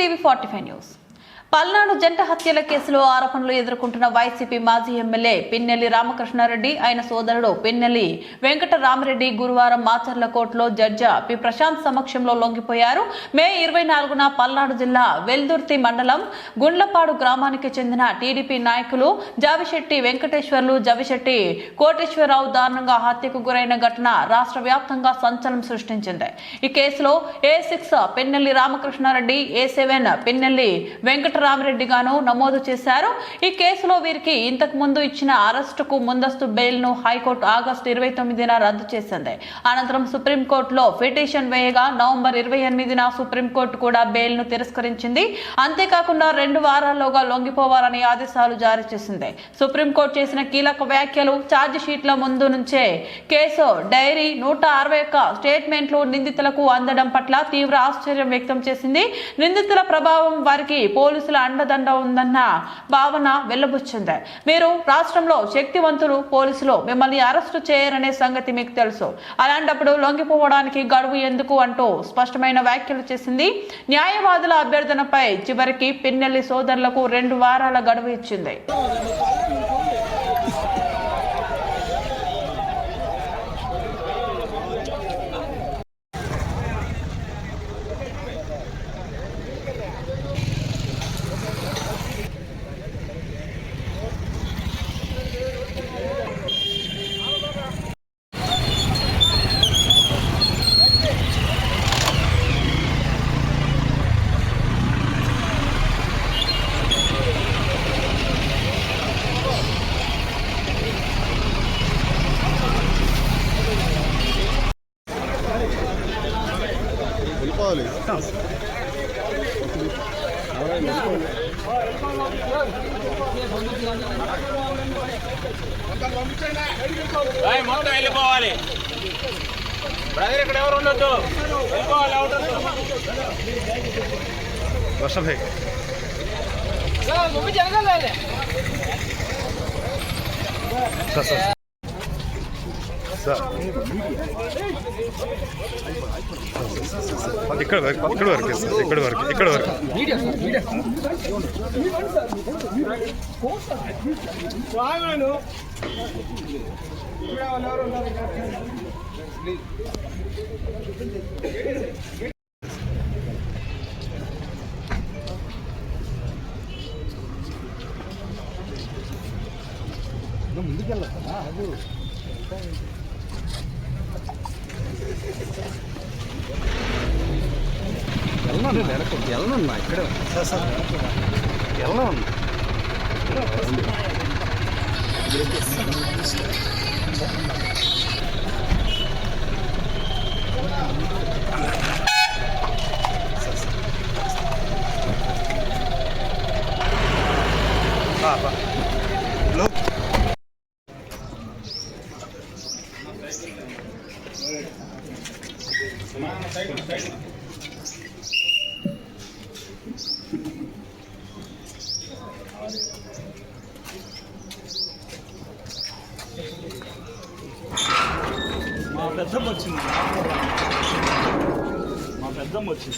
TV forty five news Palnadu జంట హత్యల కేసులో ఆరోపణలు ఎదుర్కొంటున్న వైసీపీ మాజీ ఎమ్మెల్యే పిన్నెల్లి రామకృష్ణారెడ్డి ఆయన సోదరుడు పిన్నెల్లి వెంకటరామరెడ్డి గురువారం మాచర్ల కోర్టులో జడ్జి పి. ప్రశాంత్ సమక్షంలో లొంగిపోయారు. మే ఇరవై నాలుగున పల్నాడు జిల్లా వెల్దుర్తి మండలం గుండ్లపాడు గ్రామానికి చెందిన టీడీపీ నాయకులు జావిశెట్టి వెంకటేశ్వర్లు జవిశెట్టి కోటేశ్వరరావు దారుణంగా హత్యకు గురైన ఘటన రాష్ట్ర వ్యాప్తంగా సంచలనం సృష్టించింది. ఈ కేసులో A six Pinnelli Ramakrishna Reddy A seven Pinnelli Venkata Venkatarama Reddy గాను నమోదు చేశారు. ఈ కేసులో వీరికి ఇంతకు ముందు ఇచ్చిన అరెస్టుకు ముందస్తు బెయిల్ను హైకోర్టు ఆగస్టు ఇరవై తొమ్మిదిన రద్దు చేసింది. అనంతరం సుప్రీంకోర్టులో పిటిషన్ వేయగా నవంబర్ ఇరవై ఎనిమిదిన సుప్రీంకోర్టు కూడా బెయిల్ను తిరస్కరించింది. అంతేకాకుండా రెండు వారాల్లోగా లొంగిపోవాలని ఆదేశాలు జారీ చేసింది. సుప్రీంకోర్టు చేసిన కీలక వ్యాఖ్యలు ఛార్జ్ షీట్ల ముందు నుంచే కేసు డైరీ నూట అరవై ఒక్క స్టేట్మెంట్లు నిందితులకు అందడం పట్ల తీవ్ర ఆశ్చర్యం వ్యక్తం చేసింది. నిందితుల ప్రభావం వారికి పోలీసు అండదండ ఉందన్న భావన వెల్లబుచ్చింది. మీరు రాష్ట్రంలో శక్తివంతులు పోలీసులు మిమ్మల్ని అరెస్టు చేయరనే సంగతి మీకు తెలుసు. అలాంటప్పుడు లొంగిపోవడానికి గడువు ఎందుకు అంటూ స్పష్టమైన వ్యాఖ్యలు చేసింది. న్యాయవాదుల అభ్యర్థనపై చివరికి పిన్నెల్లి సోదరులకు రెండు వారాల గడువు ఇచ్చింది. మొత్తం వెళ్ళిపోవాలి బ్రదర్ ఇక్కడ ఎవరు ఉండొద్దు వెళ్ళిపోవాలి అవుట్ వర్ష భాయ్ సార్ సార్ సార్ ఇక్కడ వరకు ఇక్కడ వరకు సార్ ఇక్కడ వరకు ఇక్కడ వరకు. వెళ్ళను వెనక వెళ్ళనన్నా ఇక్కడ సార్ సార్. వెళ్ళను లో మా పెద్దమ్మ వచ్చింది మా పెద్దమ్మ వచ్చింది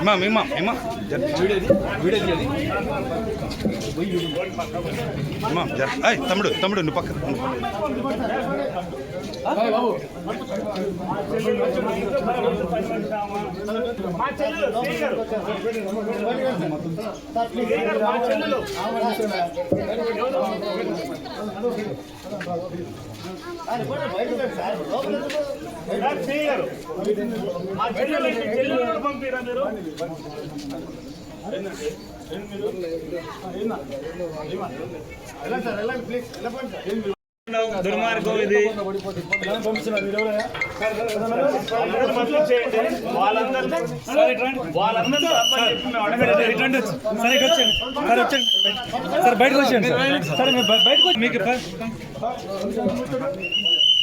ఇమ్మా ఇమ్మా జర. ఇమ్మా జర. అయ్ తమ్ముడు తమ్ముడు నువ్వు పక్కన నువ్వు పక్కన. సార్, గారు మా చెల్లెలు చెల్లెలు పంపిరా మీరు? దుర్మార్గం ఇది. సరే బయటకు వచ్చేయండి సార్. మీరు బయ- బయటకు మీకు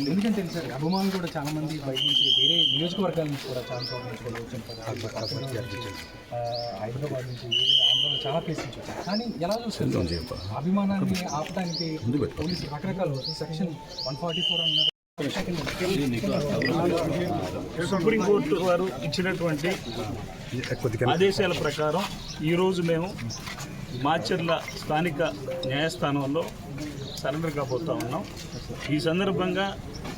ఎందుకంటే సార్ అభిమానులు కూడా చాలా మంది బయట నుంచి వేరే నియోజకవర్గాల నుంచి కూడా చాలా చోట్ల నుంచి కూడా హైదరాబాద్ నుంచి వేరే ఆంధ్రాలో చాలా ప్లేస్ నుంచి వచ్చారు. కానీ ఎలా చూస్తారు అభిమానాన్ని ఆపడానికి పోలీసులు రకరకాల సెక్షన్ వన్ ఫార్టీ ఫోర్ అన్నారు. సుప్రీంకోర్టు వారు ఇచ్చినటువంటి ఆదేశాల ప్రకారం ఈరోజు మేము మాచర్ల స్థానిక న్యాయస్థానంలో సరెండర్ కాబోతా ఉన్నాం. ఈ సందర్భంగా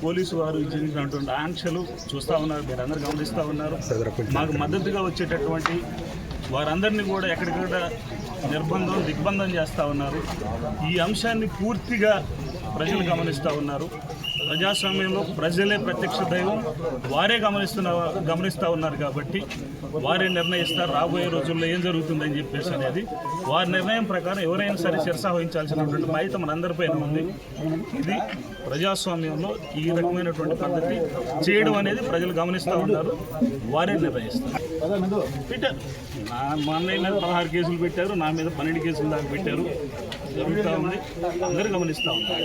పోలీసు వారు ఇచ్చినటువంటి ఆంక్షలు చూస్తూ ఉన్నారు మీరు అందరు గమనిస్తూ ఉన్నారు. మాకు మద్దతుగా వచ్చేటటువంటి వారందరినీ కూడా ఎక్కడికక్కడ నిర్బంధం దిగ్బంధం చేస్తూ ఉన్నారు. ఈ అంశాన్ని పూర్తిగా ప్రజలు గమనిస్తూ ఉన్నారు. ప్రజాస్వామ్యంలో ప్రజలే ప్రత్యక్ష దైవం వారే గమనిస్తున్న గమనిస్తూ ఉన్నారు కాబట్టి వారే నిర్ణయిస్తారు రాబోయే రోజుల్లో ఏం జరుగుతుందని చెప్పేసి అనేది వారి నిర్ణయం ప్రకారం ఎవరైనా సరే శిరసావహించాల్సినటువంటి బాధ్యత మనందరిపైన ఉంది. ఇది ప్రజాస్వామ్యంలో ఈ రకమైనటువంటి పద్ధతి చేయడం అనేది ప్రజలు గమనిస్తూ ఉన్నారు వారే నిర్ణయిస్తారు. పెట్టారు నా మా అన్నయ్య మీద పదహారు కేసులు పెట్టారు నా మీద పన్నెండు కేసులు దాకా పెట్టారు. జరుగుతూ ఉంది. అందరూ గమనిస్తూ ఉన్నారు.